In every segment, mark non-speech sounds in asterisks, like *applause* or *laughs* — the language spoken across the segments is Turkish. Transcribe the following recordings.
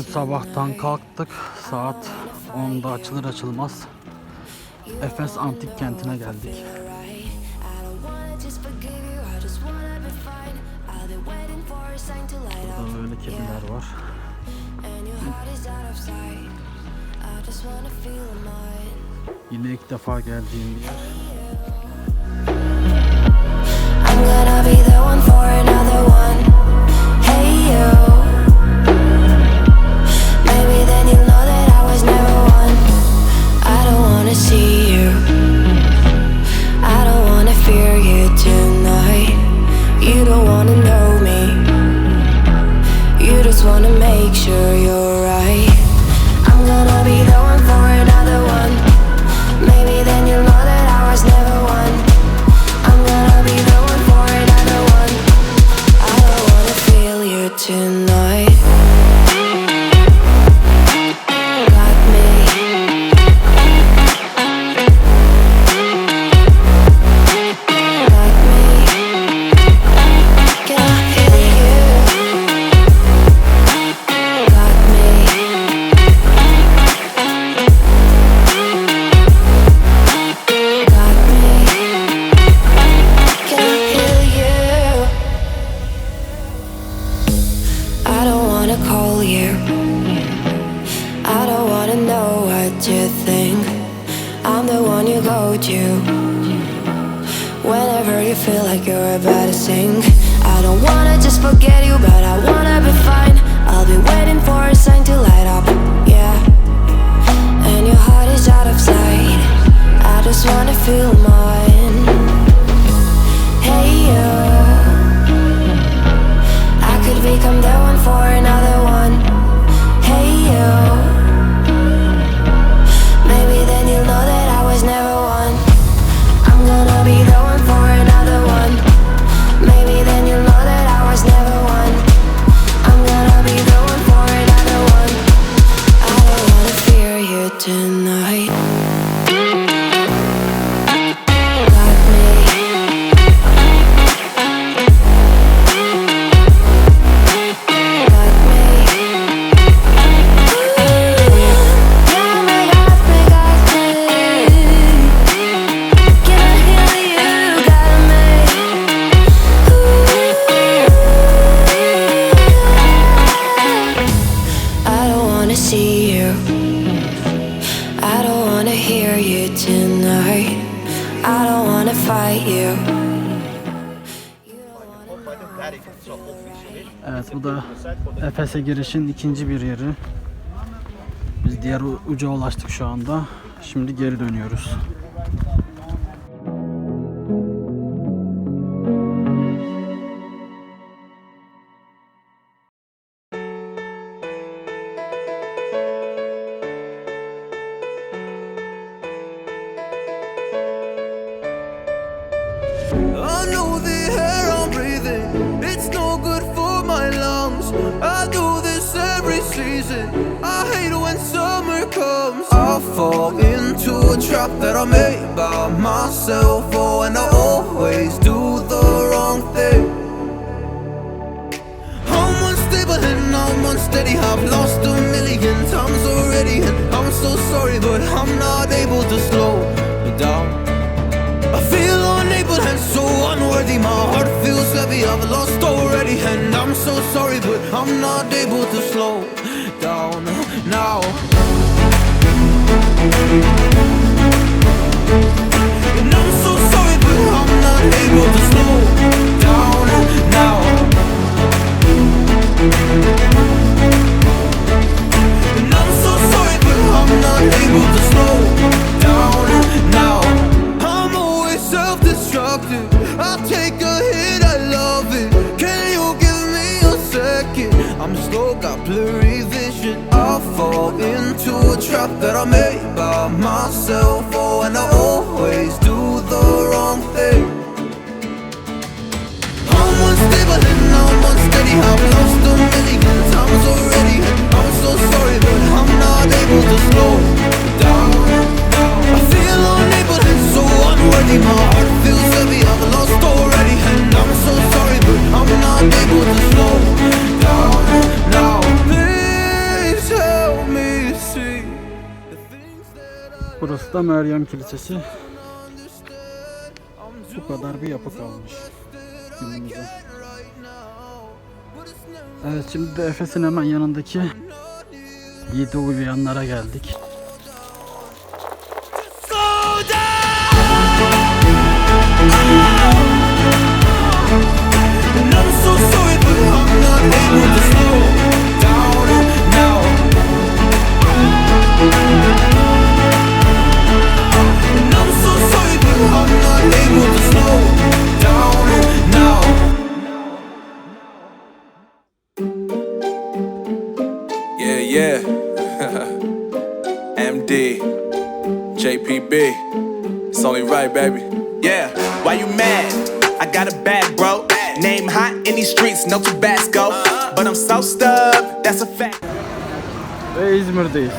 Bugün sabahtan kalktık. Saat 10'da açılır açılmaz Efes Antik Kenti'ne geldik. Burada böyle kediler var. Yine ilk defa geldiğim bir yer. You feel like you're about to sink. I don't wanna just forget you, but I wanna be fine. I'll be waiting for a sign to light up. Yeah. And your heart is out of sight. I just wanna feel mine. Tonight. I don't wanna fight you. Evet bu da Efes'e girişin ikinci bir yeri. Biz diğer uca ulaştık şu anda. Şimdi geri dönüyoruz. I do this every season. I hate when summer comes. I fall into a trap that I made by myself. Oh, and I always do the wrong thing. I'm unstable and I'm unsteady. I've lost a million times already, and I'm so sorry, but I'm not able to slow down. I feel unable and so unworthy. My heart feels heavy. I've lost already, and I'm so sorry, but I'm not able to slow down now. Burası da Meryem Kilisesi. Bu kadar bir yapı kalmış günümüzde. Evet şimdi de Efes'in hemen yanındaki Yedi Uyuyanlara geldik. And JPB. It's only right, baby. Yeah, why you mad? I got a bag, bro. Name hot in these streets, no Tabasco. But I'm so stubbed, that's a fact. Ve İzmir'deyiz.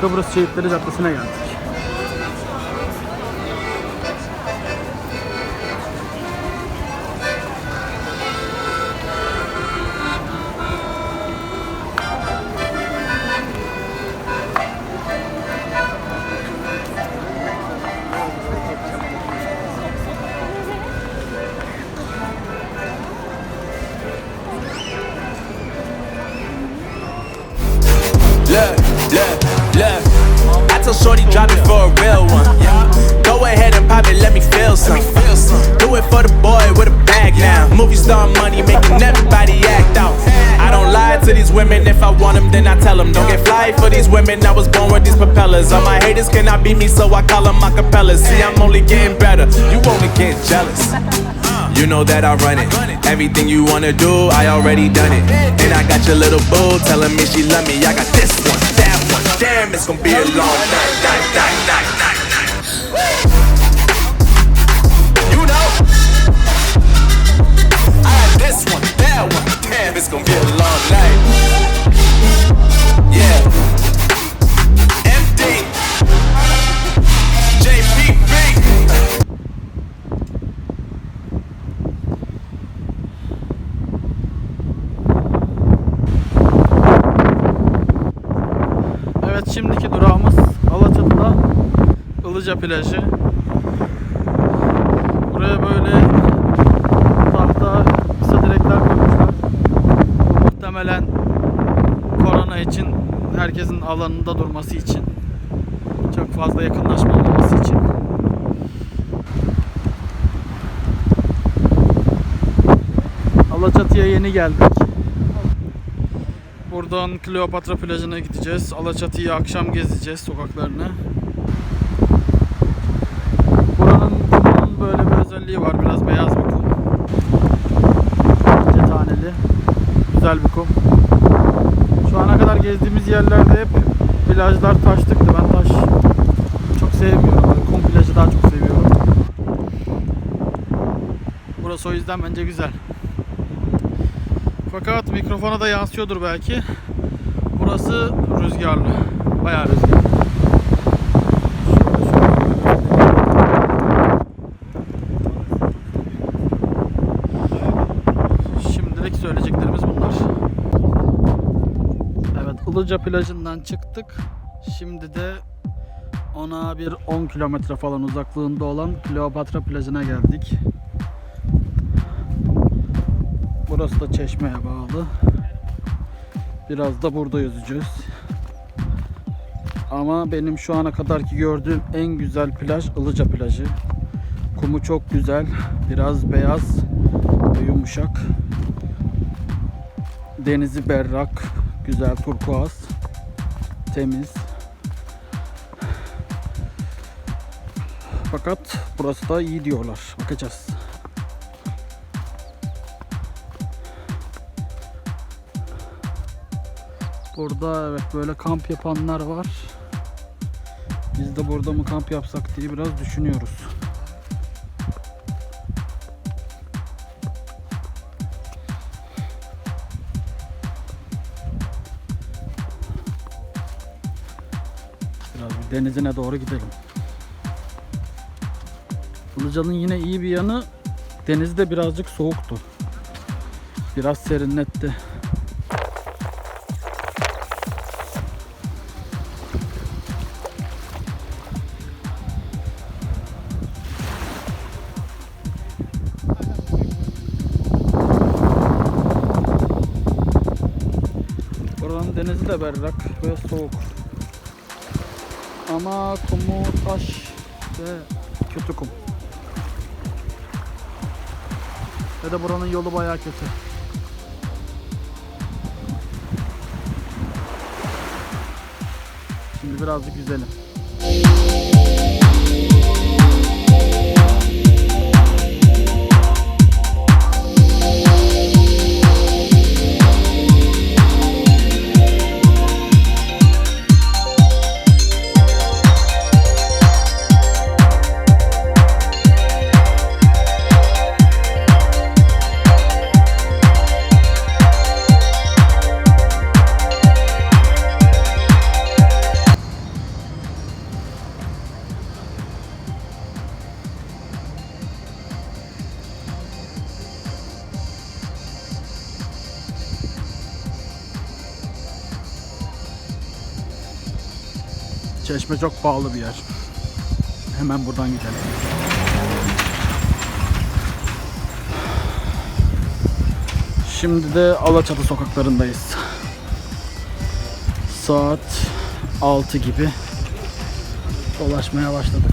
Kıbrıs Şehitleri Caddesi'ne geldik. Look, look, look. I told Shorty drop it for a real one. Go ahead and pop it, let me feel some. Do it for the boy with a bag now. Movie star money making everybody act out. I don't lie to these women. If I want them, then I tell them. Don't get fly for these women. I was born with these propellers. All my haters cannot beat me, so I call them my capellas. See, I'm only getting better. You only get jealous. *laughs* You know that I run it. Everything you wanna do, I already done it. And I got your little boo telling me she love me. I got this one, that one. Damn, it's gonna be a long night, night, night, night, night, plajı. Buraya böyle tahta kısa direkler koymuşlar. Muhtemelen korona için herkesin alanında durması için. Çok fazla yakınlaşma olmaması için. Alaçatı'ya yeni geldik. Buradan Kleopatra plajına gideceğiz. Alaçatı'yı akşam gezeceğiz sokaklarını. Buranın kumunun böyle bir özelliği var. Biraz beyaz bir kum. İnce taneli. Güzel bir kum. Şu ana kadar gezdiğimiz yerlerde hep plajlar taşlıktı. Ben taş çok sevmiyorum. Böyle kum plajı daha çok seviyorum. Burası o yüzden bence güzel. Fakat mikrofona da yansıyordur belki. Burası rüzgarlı. Bayağı rüzgarlı. Ilıca plajından çıktık. Şimdi de ona bir 10 kilometre falan uzaklığında olan Kleopatra plajına geldik. Burası da çeşmeye bağlı. Biraz da burada yüzeceğiz. Ama benim şu ana kadarki gördüğüm en güzel plaj Ilıca plajı. Kumu çok güzel. Biraz beyaz ve yumuşak. Denizi berrak, güzel turkuaz, temiz. Fakat burası da iyi diyorlar. Bakacağız. Burada evet böyle kamp yapanlar var. Biz de burada mı kamp yapsak diye biraz düşünüyoruz. denizine doğru gidelim. Ilıca'nın yine iyi bir yanı denizde birazcık soğuktu. Biraz serinletti. Oranın denizi de berrak ve soğuk ama kumu taş ve kötü kum. Ve de buranın yolu bayağı kötü. Şimdi birazcık yüzelim. çok pahalı bir yer. Hemen buradan gidelim. Şimdi de Alaçatı sokaklarındayız. Saat 6 gibi dolaşmaya başladık.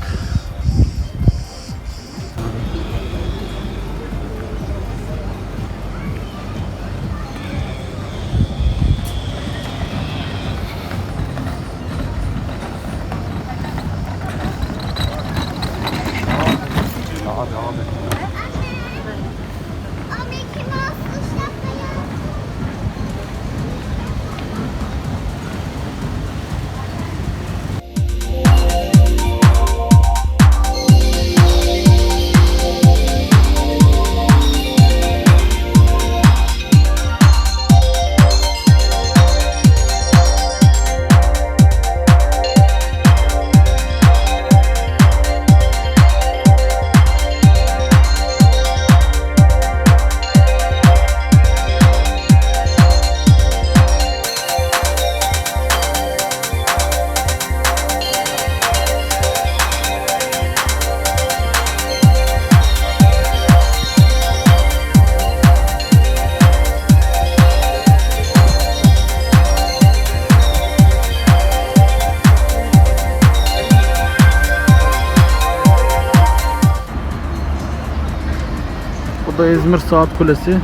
İzmir Saat Kulesi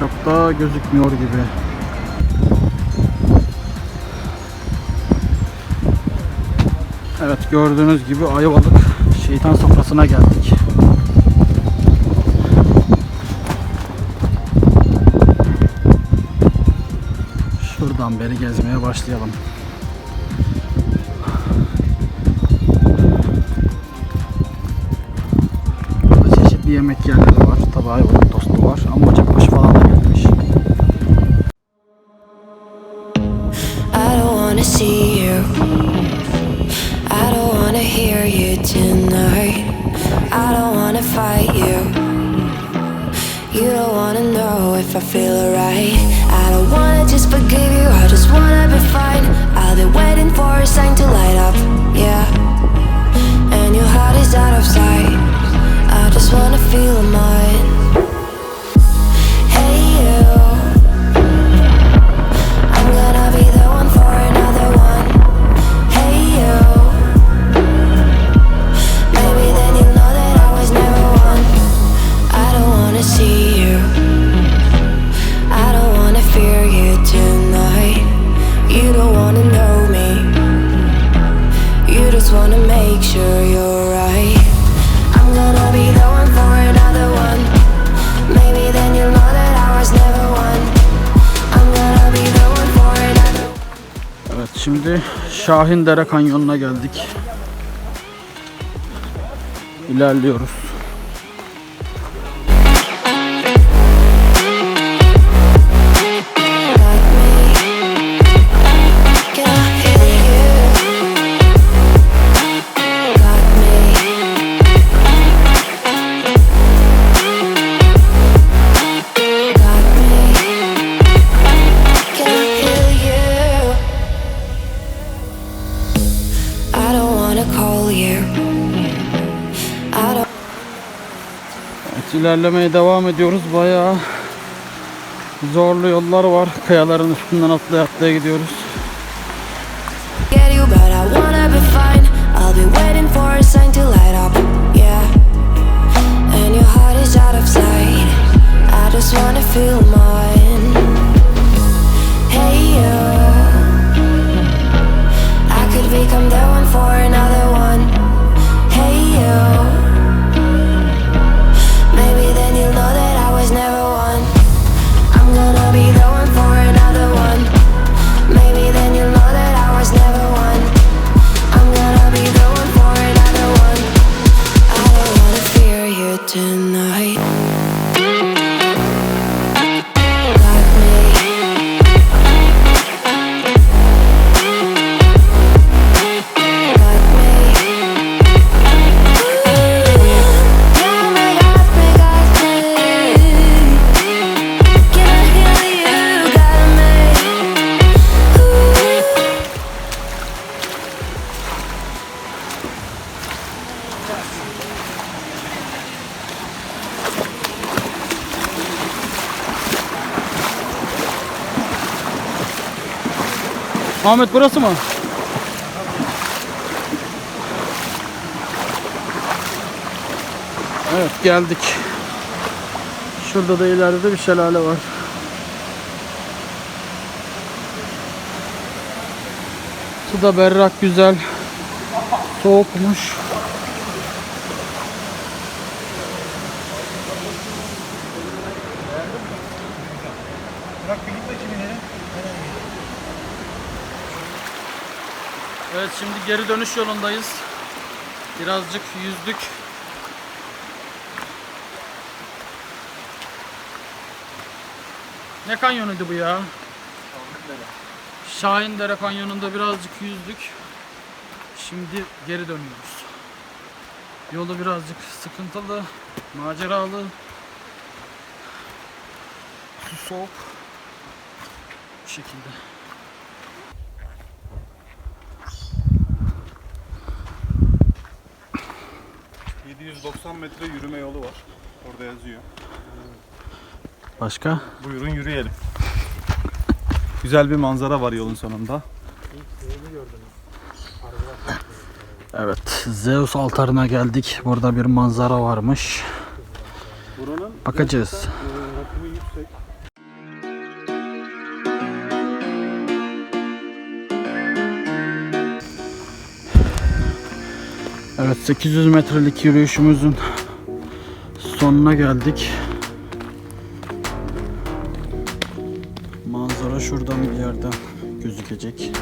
çok da gözükmüyor gibi. Evet gördüğünüz gibi Ayvalık şeytan sofrasına geldik. Şuradan beri gezmeye başlayalım. Burada çeşitli yemek yerleri Bye. Şahindere Kanyonu'na geldik. İlerliyoruz. ilerlemeye devam ediyoruz. Bayağı zorlu yollar var. Kayaların üstünden atlaya atlaya gidiyoruz. I could become that one for another Ahmet burası mı? Evet geldik. Şurada da ileride de bir şelale var. Su da berrak güzel. Soğukmuş. Evet şimdi geri dönüş yolundayız. Birazcık yüzdük. Ne kanyonuydu bu ya? Şahindere kanyonunda birazcık yüzdük. Şimdi geri dönüyoruz. Yolu birazcık sıkıntılı, maceralı. Su soğuk. Bu şekilde. 790 metre yürüme yolu var. Orada yazıyor. Başka? Buyurun yürüyelim. Güzel bir manzara var yolun sonunda. Evet, Zeus altarına geldik. Burada bir manzara varmış. Buranın Bakacağız. Evet, 800 metrelik yürüyüşümüzün sonuna geldik. Manzara şuradan bir yerden gözükecek.